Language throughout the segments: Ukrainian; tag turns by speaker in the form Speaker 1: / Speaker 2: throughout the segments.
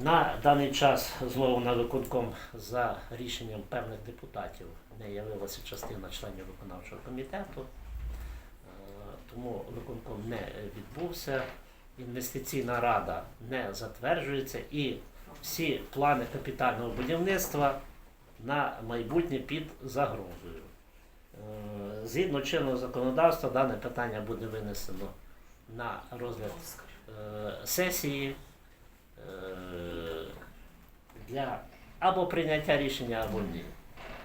Speaker 1: На даний час знову на виконком за рішенням певних депутатів не явилася частина членів виконавчого комітету, Е, тому виконком не відбувся, інвестиційна рада не затверджується. І всі плани капітального будівництва на майбутнє під загрозою. Е, Згідно чинного законодавства, дане питання буде винесено на розгляд е, сесії для або прийняття рішення, або ні.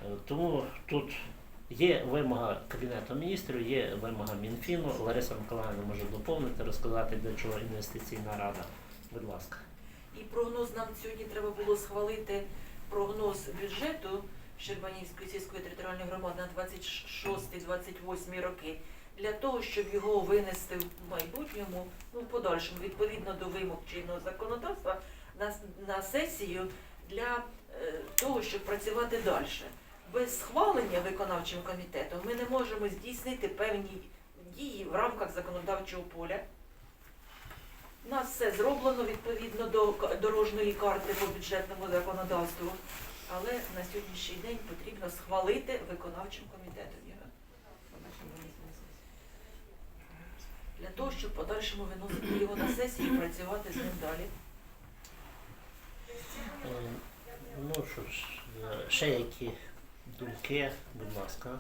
Speaker 1: Е, Тому тут є вимога Кабінету міністрів, є вимога Мінфіну. Лариса Миколаївна може доповнити, розказати, для чого інвестиційна рада. Будь ласка.
Speaker 2: І прогноз нам сьогодні треба було схвалити прогноз бюджету Щербанівської сільської територіальної громади на 26-28 роки для того, щоб його винести в майбутньому, ну в подальшому, відповідно до вимог чинного законодавства, на, на сесію для е, того, щоб працювати далі. Без схвалення виконавчим комітетом ми не можемо здійснити певні дії в рамках законодавчого поля. У нас все зроблено відповідно до дорожньої карти по бюджетному законодавству, але на сьогоднішній день потрібно схвалити виконавчим комітетом його. Для того, щоб в подальшому виносити його на сесію і працювати з ним далі.
Speaker 1: Е, Ну що ж, е, ще які думки, будь ласка.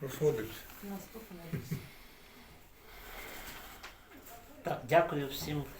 Speaker 3: Розходимося.
Speaker 1: Так, дякую всім